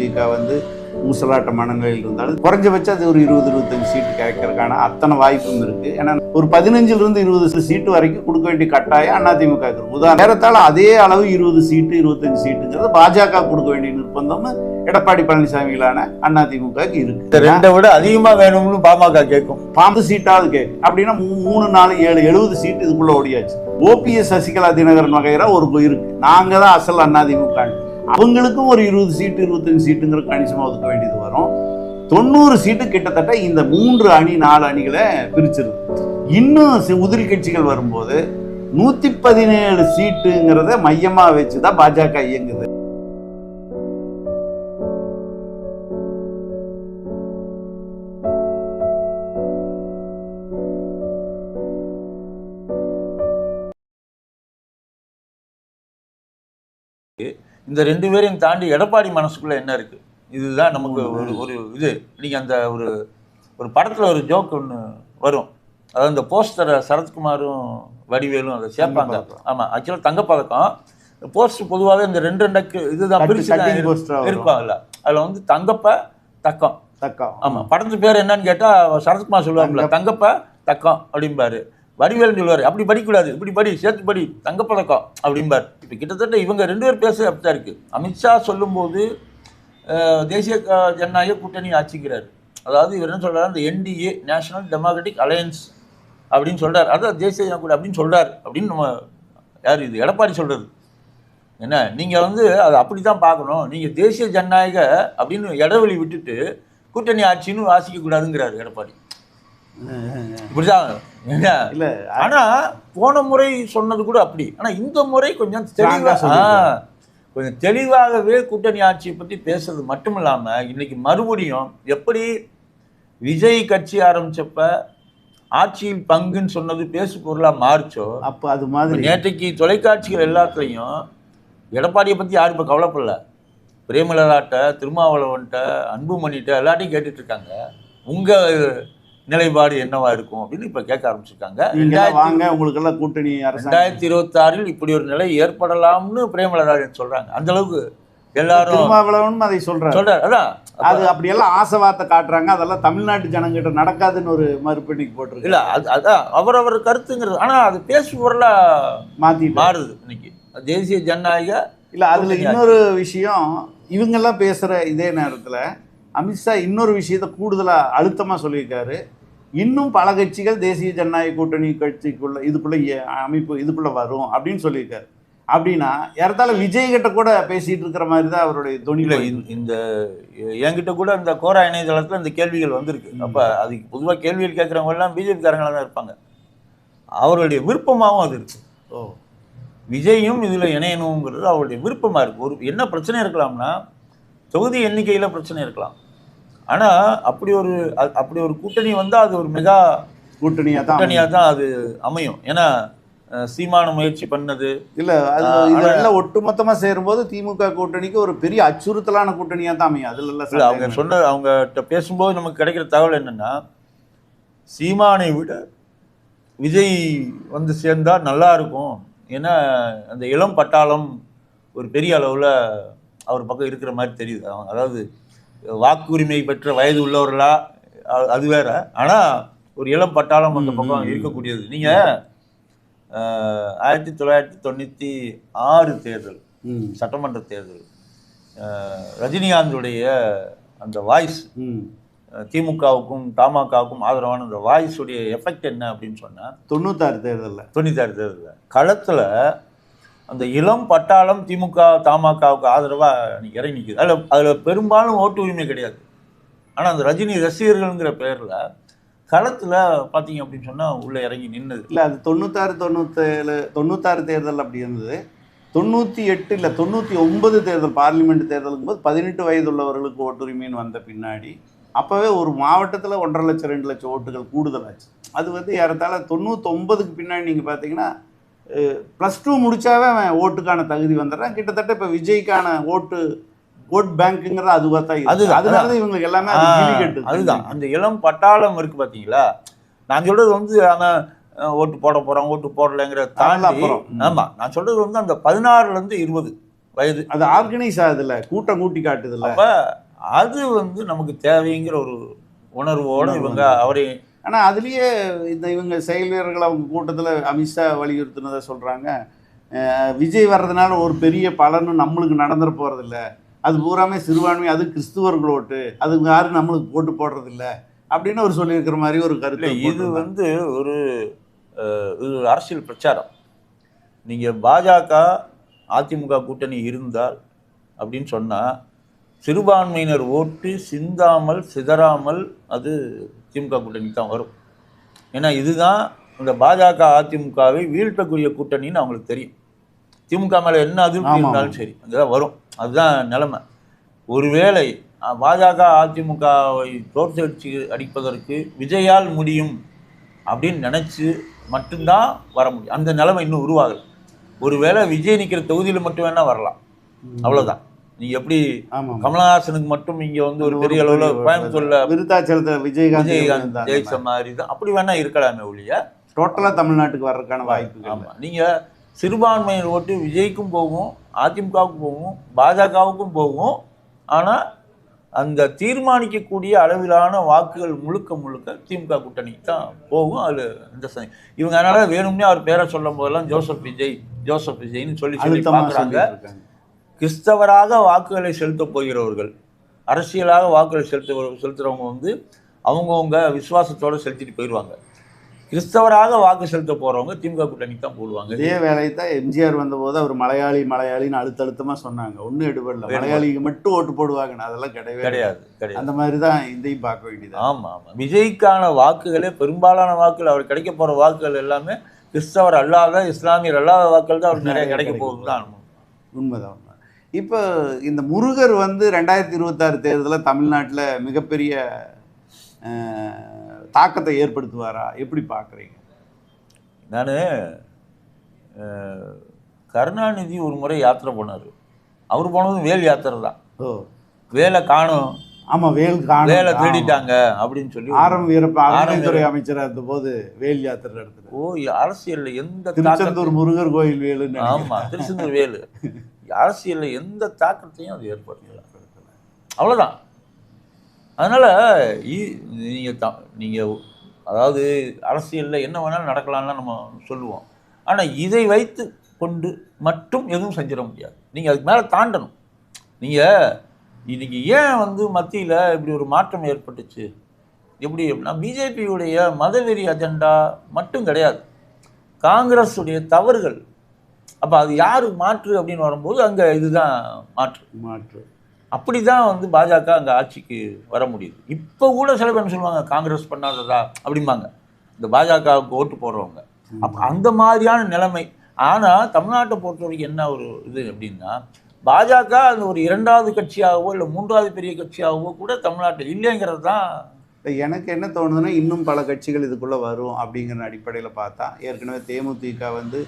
தேமுதிக வந்து ஊசலாட்ட மனநிலையில் இருந்தாலும் குறைஞ்சபட்சம் அது ஒரு இருபது இருபத்தஞ்சு சீட்டு கிடைக்கிறதுக்கான அத்தனை வாய்ப்பும் இருக்கு. ஏன்னா ஒரு பதினஞ்சுல இருந்து இருபது சீட்டு வரைக்கும் கொடுக்க வேண்டிய கட்டாயம் அதிமுக இருக்கு. உதாரண நேரத்தால் அதே அளவு இருபது சீட்டு இருபத்தஞ்சு சீட்டுங்கிறது பாஜக கொடுக்க வேண்டிய நிர்பந்தம் எடப்பாடி பழனிசாமிகளான அதிமுக இருக்கு. ரெண்டை விட அதிகமா வேணும்னு பாமக கேட்கும். பாம்பு சீட்டாவது கேட்கு அப்படின்னா மூணு நாலு ஏழு எழுபது சீட்டு இதுக்குள்ள ஓடியாச்சு. ஓபிஎஸ் சசிகலா தினகரன் வகைரா ஒரு இருக்கு. நாங்க தான் அசல் அதிமுக அவங்களுக்கும் ஒரு இருபது சீட்டு இருபத்தஞ்சு சீட்டுங்கிற கணிசமா ஒதுக்க வேண்டியது வரும். தொண்ணூறு சீட்டு கிட்டத்தட்ட இந்த மூன்று அணி நாலு அணிகளை பிரிச்சிருது. இன்னும் உதிரி கட்சிகள் வரும்போது நூத்தி பதினேழு சீட்டுங்கிறத மையமா வச்சுதான் பாஜக இயங்குது. இந்த ரெண்டு பேரையும் தாண்டி எடப்பாடி மனசுக்குள்ள என்ன இருக்கு? இதுதான் நமக்கு ஒரு ஒரு இது. நீங்க அந்த ஒரு ஒரு படத்துல ஒரு ஜோக் ஒன்று வரும். அதாவது இந்த போஸ்டரை சரத்குமாரும் வடிவேலும் அதை சேர்ப்பாங்க. தங்கப்பதக்கம். ஆமா ஆக்சுவலாக தங்கப்பதக்கம். போஸ்டர் பொதுவாகவே இந்த ரெண்டு ரெண்டுக்கு இதுதான் பிரிச்சு தான் cutting இரு- poster ஆ வரும். இருப்பாங்கல்ல. அதுல வந்து தங்கப்ப தக்கம். தக்கா ஆமா படத்து பேர் என்னன்னு கேட்டா சரத்குமார் சொல்லுவாங்கல்ல தங்கப்ப தக்கம் அப்படிம்பாரு. வடிவேல் சொல்லுவாரு அப்படி படிக்கக்கூடாது இப்படி படி சேர்த்து படி தங்கப்பதக்கம் அப்படிம்பார். இப்போ கிட்டத்தட்ட இவங்க ரெண்டு பேர் பேச அப்படிதான் இருக்கு. அமித்ஷா சொல்லும்போது தேசிய க- ஜனநாயக கூட்டணி ஆட்சிக்கிறாரு. அதாவது இவர் என்ன சொல்றாரு? அந்த என்டிஏ நேஷனல் டெமோக்ராட்டிக் அலையன்ஸ் அப்படின்னு சொல்றாரு. அதான் தேசிய ஜனநாயக கூட்டணி அப்படின்னு சொல்றாரு. அப்படின்னு நம்ம யார் இது? எடப்பாடி சொல்றது. என்ன? நீங்க வந்து அதை அப்படி தான் பார்க்கணும். நீங்க தேசிய ஜனநாயக அப்படின்னு இடைவெளி விட்டுட்டு கூட்டணி ஆட்சின்னு வாசிக்க கூடாதுங்கிறாரு எடப்பாடி இப்படிதான் என்ன இல்ல. ஆனா போன முறை சொன்னது கூட அப்படி. ஆனா இந்த முறை கொஞ்சம் தெளிவா கொஞ்சம் தெளிவாகவே கூட்டணி ஆட்சியை பத்தி பேசுறது மட்டும் இல்லாம இன்னைக்கு மறுபடியும் எப்படி விஜய் கட்சி ஆரம்பிச்சப்ப ஆட்சியில் பங்குன்னு சொன்னது பேசு பொருளா மாறுச்சோ? அப்ப அது மாதிரி. நேற்றைக்கு தொலைக்காட்சிகள் எல்லாத்துலேயும் எடப்பாடியை பற்றி யாரும் இப்போ கவலைப்படல. பிரேமலதாட்ட திருமாவளவன்ட்ட அன்புமணிட்ட எல்லாத்தையும் கேட்டுட்டு இருக்காங்க. உங்க நிலைப்பாடு என்னவா இருக்கும் அப்படின்னு இப்போ கேட்க ஆரம்பிச்சிருக்காங்க. வாங்க உங்களுக்கு எல்லாம் கூட்டணி ரெண்டாயிரத்தி இருபத்தாறில் இப்படி ஒரு நிலை ஏற்படலாம்னு பிரேமலதாஜன் சொல்றாங்க. அந்த அளவுக்கு எல்லாரும் திருமாவளவனும் அதை சொல்றாரு. சொல்றாரு. அதான். அது அப்படியெல்லாம் ஆசை வார்த்தை காட்டுறாங்க. அதெல்லாம் தமிழ்நாட்டு ஜனங்கிட்ட நடக்காதுன்னு ஒரு மறுபடிக்கு போட்டிருக்கு. இல்ல அது அதான். அவரவர் கருத்துங்கிறது. ஆனா அது பேசு பொருளா மாத்திட்டு. மாறுது இன்னைக்கு. தேசிய ஜனநாயக இல்ல அதுல இன்னொரு விஷயம் இவங்கெல்லாம் பேசுற இதே நேரத்துல அமித்ஷா இன்னொரு விஷயத்த கூடுதலா அழுத்தமா சொல்லியிருக்காரு. இன்னும் பல கட்சிகள் தேசிய ஜனநாயக கூட்டணி கட்சிக்குள்ள இதுக்குள்ள அமைப்பு இதுக்குள்ள வரும் அப்படின்னு சொல்லியிருக்காரு. அப்படின்னா ஏறத்தாழ விஜய் கிட்ட கூட பேசிட்டு இருக்கிற மாதிரி தான் அவருடைய தொனில இந்த- என்கிட்ட கூட இந்த கோரா இணையதளத்துல இந்த கேள்விகள் வந்திருக்கு. அப்ப அதுக்கு பொதுவா கேள்விகள் கேட்கறவங்க எல்லாம் பிஜேபி காரங்களா தான் இருப்பாங்க. அவருடைய விருப்பமாகவும் அது இருக்கு. ஓ. விஜயும் இதுல இணையணுங்கிறது அவருடைய விருப்பமா இருக்கு. ஒரு என்ன பிரச்சனை இருக்கலாம்னா தொகுதி எண்ணிக்கையில பிரச்சனை இருக்கலாம். ஆனா அப்படி ஒரு அப்படி ஒரு கூட்டணி வந்தா அது ஒரு மெகா கூட்டணியா தான் கூட்டணியா தான் அது அமையும். ஏன்னா சீமான முயற்சி பண்ணது. இல்ல அது இதெல்லாம் ஒட்டுமொத்தமா சேரும்போது திமுக கூட்டணிக்கு ஒரு பெரிய அச்சுறுத்தலான கூட்டணியா தான் அமையும். அதுல இல்ல அவங்க. சொன்ன அவங்ககிட்ட பேசும்போது நமக்கு கிடைக்கிற தகவல் என்னன்னா சீமானை விட விஜய் வந்து சேர்ந்தா நல்லா இருக்கும். ஏன்னா அந்த இளம் பட்டாளம் ஒரு பெரிய அளவுல அவர் பக்கம் இருக்கிற மாதிரி தெரியுது. அவங்க அதாவது வாக்குரிமை பெற்ற வயது உள்ளவர்களா? அது வேற. ஆனா ஒரு இளம் பட்டாளம் அந்த பக்கம். இருக்கக்கூடியது. நீங்க அஹ், ஆயிரத்தி தொள்ளாயிரத்தி தொண்ணூத்தி ஆறு தேர்தல் சட்டமன்ற தேர்தல் ரஜினிகாந்துடைய அந்த வாய்ஸ். திமுகவுக்கும் தமாகவுக்கும் ஆதரவான அந்த வாய்ஸுடைய எஃபெக்ட் என்ன அப்படின்னு சொன்னா தொண்ணூத்தாறு தேர்தல்ல. தொண்ணூத்தாறு தேர்தலில். களத்தில் அந்த இளம் பட்டாளம் திமுக தமாகவுக்கு ஆதரவாக இறங்கி நிற்குது அதில் அதில் பெரும்பாலும் ஓட்டு உரிமை கிடையாது. ஆனால் அந்த ரஜினி ரசிகர்கள்ங்கிற பேரில் களத்தில் பார்த்தீங்க அப்படின்னு சொன்னால் உள்ளே இறங்கி நின்றுது இல்லை அது தொண்ணூத்தாறு தொண்ணூத்தேழு தொண்ணூத்தாறு தேர்தல் அப்படி இருந்தது. தொண்ணூற்றி எட்டு இல்லை தொண்ணூற்றி ஒன்பது தேர்தல் பார்லிமெண்ட் தேர்தலுக்கும் போது பதினெட்டு வயது உள்ளவர்களுக்கு ஓட்டுரிமைன்னு வந்த பின்னாடி அப்போவே ஒரு மாவட்டத்தில் ஒன்றரை லட்சம் ரெண்டு லட்சம் ஓட்டுகள் கூடுதலாச்சு. அது வந்து ஏறத்தாழ தொண்ணூத்தொம்பதுக்கு பின்னாடி நீங்கள் பார்த்தீங்கன்னா ப்ளஸ் டூ முடிச்சாவே அவன் ஓட்டுக்கான தகுதி வந்துடுறான் கிட்டத்தட்ட இப்போ விஜய்க்கான ஓட்டு ஓட் பேங்க்குங்கிறது அதுவாக தான். அதுதான், அதனால தான் இவங்களுக்கு எல்லாமே அது. அதுதான் அந்த இளம் பட்டாளம் இருக்கு பார்த்தீங்களா நான் சொல்றது வந்து அவன் ஓட்டு போட போறான் ஓட்டு போடலைங்கிற தாண்டி அப்புறம். ம். ஆமா நான் சொல்றது வந்து அந்த பதினாறுல இருந்து இருபது வயது அது ஆர்கனைஸ் ஆகுதுல்ல கூட்டம் கூட்டி காட்டுதுல்ல அப்ப அது வந்து நமக்கு தேவைங்கிற ஒரு உணர்வோட உணர்வு இவங்க வந்து. அவரை ஆனா அதுலயே இந்த இவங்க செயல் வீரர்கள் அவங்க கூட்டத்துல அமித்ஷா வலியுறுத்தினதை சொல்றாங்க. அஹ் விஜய் வர்றதுனால ஒரு பெரிய பலனும் நம்மளுக்கு நடந்துட போறதில்ல. அது பூராமே சிறுபான்மை அது கிறிஸ்துவர்கள் ஓட்டு. அது யாரும் நம்மளுக்கு போட்டு போடுறதில்ல. அப்படின்னு ஒரு சொல்லியிருக்கிற மாதிரி ஒரு கருத்து இது. வந்து ஒரு இது ஒரு அரசியல் பிரச்சாரம். நீங்க பாஜக அதிமுக கூட்டணி இருந்தால் அப்படின்னு சொன்னா சிறுபான்மையினர் ஓட்டு சிந்தாமல் சிதறாமல் அது திமுக கூட்டணி தான் வரும். ஏன்னா இதுதான் இந்த பாஜக அதிமுகவை வீழ்த்தக்கூடிய கூட்டணின்னு அவங்களுக்கு தெரியும். திமுக மேல என்ன அதிருப்தி. இருந்தாலும் சரி அதுதான் வரும். அதுதான் நிலைமை. ஒருவேளை பாஜக அதிமுகவை தோற்கடிச்சு அடிப்பதற்கு விஜயால் முடியும் அப்படின்னு நினைச்சு மட்டும்தான் வர முடியும். அந்த நிலைமை இன்னும் உருவாகலை. ஒருவேளை விஜய் நிற்கிற தொகுதியில் மட்டும் வேணா வரலாம். அவ்வளவுதான். நீங்க எப்படி கமலஹாசனுக்கு மட்டும் இங்க வந்து ஒரு பெரிய அளவுல கோயம்புத்தூர்ல விருத்தாச்சலத்துல விஜயகாந்த் விஜயகாந்த் ஜெயிச்ச மாதிரி தான். அப்படி வேணா இருக்கலாமே ஒழிய. டோட்டலா தமிழ்நாட்டுக்கு வர்றதுக்கான வாய்ப்புகள் ஆமா. நீங்க சிறுபான்மையினர் ஓட்டு விஜய்க்கும் போகும் அதிமுகவுக்கும் போகும் பாஜகவுக்கும் போகும். ஆனா அந்த தீர்மானிக்கக்கூடிய அளவிலான வாக்குகள் முழுக்க முழுக்க திமுக கூட்டணிக்கு தான் போகும். அது இந்த இவங்க அதனால வேணும்னே அவர் பேரை சொல்லும் போதெல்லாம் ஜோசப் விஜய் ஜோசப் விஜய்னு சொல்லி சொல்லி பார்க்குறாங்க. கிறிஸ்தவராக வாக்குகளை செலுத்தப் போகிறவர்கள் அரசியலாக வாக்குகளை செலுத்த செலுத்துறவங்க வந்து அவங்கவுங்க விசுவாசத்தோட செலுத்திட்டு போயிடுவாங்க கிறிஸ்தவராக வாக்கு செலுத்த போறவங்க திமுக கூட்டணிக்கு தான் போடுவாங்க. இதே வேலையை தான் எம்ஜிஆர் வந்தபோது அவர் மலையாளி மலையாளின்னு அழுத்தழுத்தமா சொன்னாங்க. ஒன்றும் எடுபடல. மலையாளிக்கு மட்டும் ஓட்டு போடுவாங்கன்னு அதெல்லாம் கிடையவே கிடையாது கிடையாது. அந்த மாதிரி தான் இதையும் பார்க்க வேண்டியது ஆமா ஆமா. விஜய்க்கான வாக்குகளே பெரும்பாலான வாக்குகள் அவர் கிடைக்க போற வாக்குகள் எல்லாமே கிறிஸ்தவர் அல்லாத இஸ்லாமியர் அல்லாத வாக்குகள் தான் அவர் நிறைய கிடைக்க. போகுது. தான் உண்மைதான் உண்மை இப்போ இந்த முருகர் வந்து ரெண்டாயிரத்தி இருபத்தாறு தேர்தலில் தமிழ்நாட்டில் மிகப்பெரிய தாக்கத்தை ஏற்படுத்துவாரா? எப்படி பார்க்குறீங்க நான் கருணாநிதி ஒரு முறை யாத்திரை போனார். அவர் போனதும் வேல் யாத்திரை தான். ஓ. வேலை காணும். ஆமாம் வேல் காணும். வேலை திருடிட்டாங்க அப்படின்னு சொல்லி ஆரம் வீரப்ப அறநிலைத்துறை அமைச்சராக இருந்தபோது வேல் யாத்திரை நடத்துது ஓ அரசியல்ல எந்த திருச்செந்தூர் முருகர் கோயில் வேலுன்னு ஆமா திருச்செந்தூர் வேலு. அரசியலில் எந்த தாக்கத்தையும் அது ஏற்படுத்தல அவ்வளோதான் அதனால் நீங்கள் த- நீங்கள் அதாவது அரசியலில் என்ன வேணாலும் நடக்கலாம்னு நம்ம சொல்லுவோம். ஆனால் இதை வைத்து கொண்டு மட்டும் எதுவும் செஞ்சிட முடியாது. நீங்கள் அதுக்கு மேலே தாண்டணும். நீங்கள் இன்றைக்கி ஏன் வந்து மத்தியில் இப்படி ஒரு மாற்றம் ஏற்பட்டுச்சு? எப்படி அப்படின்னா பிஜேபியுடைய மதவெறி அஜெண்டா மட்டும் கிடையாது. காங்கிரஸுடைய தவறுகள் அப்ப அது யாரு மாற்று அப்படின்னு வரும்போது அங்க இதுதான் மாற்று. மாற்று. அப்படி தான் வந்து பாஜக அங்கே ஆட்சிக்கு வர முடியுது. இப்போ கூட சில பேர் சொல்லுவாங்க காங்கிரஸ் பண்ணாததா அப்படிம்பாங்க. இந்த பாஜகவுக்கு ஓட்டு போடுறவங்க. அப்போ அந்த மாதிரியான நிலைமை. ஆனால் தமிழ்நாட்டை பொறுத்த வரைக்கும் என்ன ஒரு இது அப்படின்னா பாஜக அந்த ஒரு இரண்டாவது கட்சியாகவோ இல்லை மூன்றாவது பெரிய கட்சியாகவோ கூட தமிழ்நாட்டில் இல்லைங்கிறது தான் எனக்கு என்ன தோணுதுன்னா இன்னும் பல கட்சிகள் இதுக்குள்ளே வரும் அப்படிங்கிற அடிப்படையில் பார்த்தா ஏற்கனவே தேமுதிக வந்து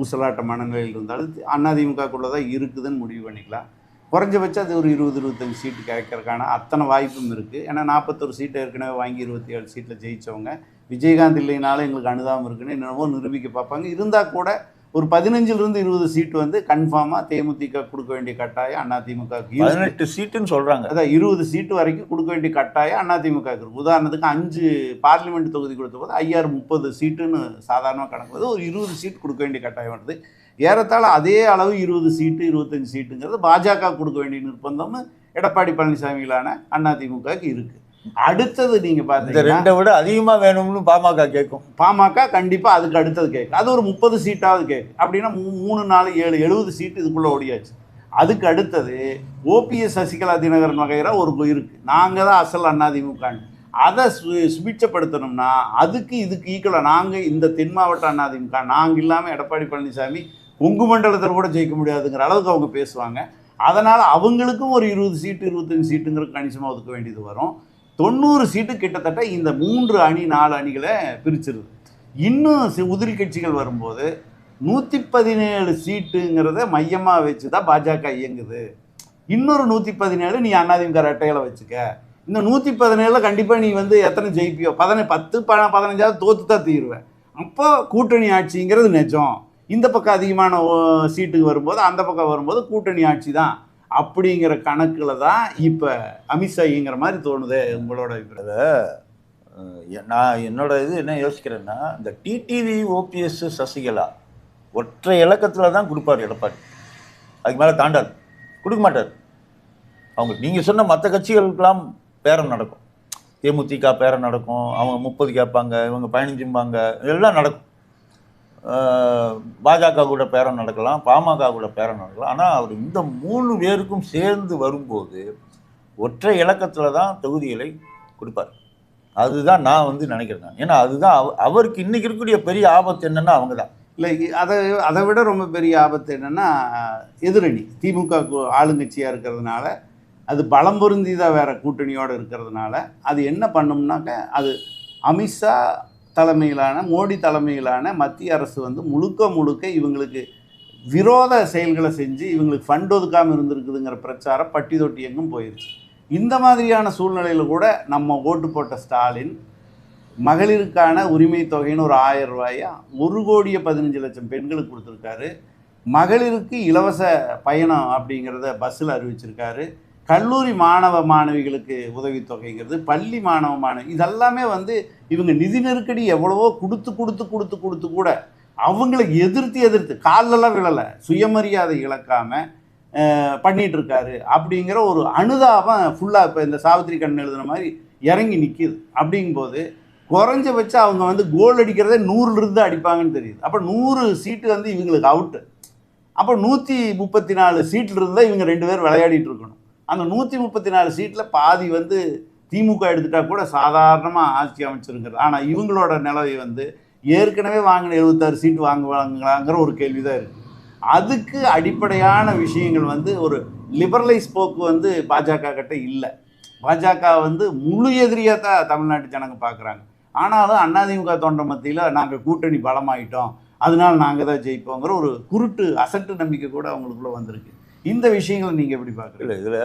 ஊசலாட்ட மனநிலையில் இருந்தாலும் அதிமுகக்குள்ளே தான் இருக்குதுன்னு முடிவு பண்ணிக்கலாம். குறைஞ்சபட்சம் அது ஒரு இருபது இருபத்தஞ்சு சீட்டு கிடைக்கிறதுக்கான அத்தனை வாய்ப்பும் இருக்குது ஏன்னா நாற்பத்தொரு சீட்டை ஏற்கனவே வாங்கி இருபத்தி ஏழு சீட்டில் ஜெயித்தவங்க விஜயகாந்த் இல்லைனாலும் எங்களுக்கு அனுதாபம் இருக்குன்னு என்னென்னவோ நிரூபிக்க பார்ப்பாங்க. இருந்தால் கூட ஒரு பதினஞ்சிலிருந்து இருபது சீட்டு வந்து கன்ஃபார்மாக தேமுதிக கொடுக்க வேண்டிய கட்டாயம் அதிமுக இருக்கு. பதினெட்டு சீட்டுன்னு சொல்கிறாங்க அதான் இருபது சீட்டு வரைக்கும் கொடுக்க வேண்டிய கட்டாயம் அதிமுக இருக்கு. உதாரணத்துக்கு அஞ்சு பார்லிமெண்ட் தொகுதி கொடுத்த போது ஐஆர் முப்பது சீட்டுன்னு சாதாரணமாக கணக்கு ஒரு இருபது சீட் கொடுக்க வேண்டிய கட்டாயம் வருது. ஏறத்தாழ அதே அளவு இருபது சீட்டு இருபத்தஞ்சு சீட்டுங்கிறது பாஜக கொடுக்க வேண்டிய நிர்பந்தம் எடப்பாடி பழனிசாமிகளான அதிமுகவுக்கு இருக்கு. அடுத்தது நீங்க இந்த பார்த்தீங்கன்னா ரெண்டை விட அதிகமாக வேணும்னு பாமக கேட்கும் பாமக கண்டிப்பா அதுக்கு அடுத்தது கேட்கு அது ஒரு முப்பது சீட்டாவது கேட்கு அப்படின்னா மூணு நாலு ஏழு எழுபது சீட்டு இதுக்குள்ள ஓடியாச்சு. அதுக்கு அடுத்தது ஓபிஎஸ் சசிகலா தினகரன் வகைரா ஒரு இருக்கு. நாங்க தான் அசல் அதிமுகன்னு அதை சு சுபிட்சப்படுத்தணும்னா அதுக்கு இதுக்கு ஈக்குவலாக நாங்கள் இந்த தென் மாவட்ட அதிமுக நாங்கள் இல்லாமல் எடப்பாடி பழனிசாமி கொங்கு மண்டலத்தில் கூட ஜெயிக்க முடியாதுங்கிற அளவுக்கு அவங்க பேசுவாங்க. அதனால் அவங்களுக்கும் ஒரு இருபது சீட்டு இருபத்தஞ்சு சீட்டுங்கிற கணிசமாக ஒதுக்க வேண்டியது வரும். தொண்ணூறு சீட்டு கிட்டத்தட்ட இந்த மூன்று அணி நாலு அணிகளை பிரிச்சிருது. இன்னும் உதிரி கட்சிகள் வரும்போது நூற்றி பதினேழு சீட்டுங்கிறத மையமாக வச்சு தான் பாஜக இயங்குது. இன்னொரு நூற்றி பதினேழு நீ அண்ணாதிமுக ரெட்டையில வச்சுக்க. இந்த நூற்றி பதினேழில் கண்டிப்பாக நீ வந்து எத்தனை ஜெயிப்பியோ பதின பத்து ப பதினஞ்சாவது தோத்து தான் தீருவேன். அப்போ கூட்டணி ஆட்சிங்கிறது நிஜம். இந்த பக்கம் அதிகமான ஓ, சீட்டுக்கு வரும்போது அந்த பக்கம் வரும்போது கூட்டணி ஆட்சி தான் அப்படிங்கிற கணக்கில் தான் இப்போ அமித்ஷாங்கிற மாதிரி தோணுது உங்களோட அபிப்பிராயம். நான் என்னோட இது என்ன யோசிக்கிறேன்னா இந்த டிடிவி ஓபிஎஸ் சசிகலா ஒற்றை இலக்கத்தில் தான் கொடுப்பார் எடப்பாடி. அதுக்கு மேலே தாண்டாது. கொடுக்க மாட்டார். அவங்க நீங்கள் சொன்ன மற்ற கட்சிகளுக்கெல்லாம் பேரம் நடக்கும். தேமுதிக பேரம் நடக்கும். அவங்க முப்பது கேட்பாங்க இவங்க பதினஞ்சும்பாங்க எல்லாம் நடக்கும். பாஜக கூட பேரம் நடக்கலாம் பாமக கூட பேரம் நடக்கலாம். ஆனால் அவர் இந்த மூணு பேருக்கும் சேர்ந்து வரும்போது ஒற்றை இலக்கத்தில் தான் தொகுதிகளை கொடுப்பார். அதுதான் நான் வந்து நினைக்கிறேன் ஏன்னா அதுதான் அவ- அவருக்கு இன்றைக்கி இருக்கக்கூடிய பெரிய ஆபத்து என்னன்னா அவங்க தான் இல்லை அதை அதை விட ரொம்ப பெரிய ஆபத்து என்னென்னா எதிரணி. திமுக ஆளுங்கட்சியாக இருக்கிறதுனால அது பலம் பொருந்தி தான் வேறு கூட்டணியோடு இருக்கிறதுனால அது என்ன பண்ணும்னாக்க அது அமித்ஷா தலைமையிலான மோடி தலைமையிலான மத்திய அரசு வந்து முழுக்க முழுக்க இவங்களுக்கு விரோத செயல்களை செஞ்சு இவங்களுக்கு ஃபண்ட் ஒதுக்காமல் இருந்திருக்குதுங்கிற பிரச்சாரம் பட்டி தொட்டி எங்கும் போயிடுச்சு இந்த மாதிரியான சூழ்நிலையில் கூட நம்ம ஓட்டு போட்ட ஸ்டாலின் மகளிருக்கான உரிமை தொகைன்னு ஒரு ஆயிரம் ரூபாயா ஒரு கோடியே பதினஞ்சு லட்சம் பெண்களுக்கு கொடுத்துருக்காரு. மகளிருக்கு இலவச பயணம் அப்படிங்கிறத பஸ்ஸில் அறிவிச்சிருக்காரு. கல்லூரி மாணவ மாணவிகளுக்கு உதவித்தொகைங்கிறது பள்ளி மாணவ மாணவி இதெல்லாமே வந்து இவங்க நிதி நெருக்கடி எவ்வளவோ கொடுத்து கொடுத்து கொடுத்து கொடுத்து கூட அவங்கள எதிர்த்து எதிர்த்து கால்லெல்லாம் விழலை சுயமரியாதை இழக்காம அஹ், பண்ணிட்டு இருக்காரு அப்படிங்கிற ஒரு அனுதாபம் ஃபுல்லாக இப்போ இந்த சாவித்திரி கண்ணன் எழுதுன மாதிரி இறங்கி நிற்கிது அப்படிங்கும்போது குறைஞ்சபட்சம் அவங்க வந்து கோல் அடிக்கிறதே நூறுலேருந்து அடிப்பாங்கன்னு தெரியுது. அப்போ நூறு சீட்டு வந்து இவங்களுக்கு அவுட்டு அப்போ நூற்றி முப்பத்தி நாலு சீட்டில் இருந்தால் இவங்க ரெண்டு பேர் விளையாடிட்டு இருக்கணும். அந்த நூற்றி முப்பத்தி நாலு சீட்டில் பாதி வந்து திமுக எடுத்துட்டா கூட சாதாரணமாக ஆட்சி அமைச்சிருங்கிறது. ஆனால் இவங்களோட நிலவை வந்து ஏற்கனவே வாங்கின எழுபத்தாறு சீட்டு வாங்குவாங்களாங்கிற ஒரு கேள்வி தான் இருக்குது அதுக்கு அடிப்படையான விஷயங்கள் வந்து ஒரு லிபரலைஸ் போக்கு வந்து பாஜக கிட்ட இல்லை. பாஜக வந்து முழு எதிரியாக தான் தமிழ்நாட்டு ஜனங்க பார்க்குறாங்க ஆனாலும் அதிமுக தொண்டை மத்தியில் நாங்கள் கூட்டணி பலமாயிட்டோம். அதனால் நாங்கள் தான் ஜெயிப்போங்கிற ஒரு குருட்டு அசட்டு நம்பிக்கை கூட அவங்களுக்குள்ளே வந்திருக்கு. இந்த விஷயங்களை நீங்கள் எப்படி பார்க்குறீங்க இதில்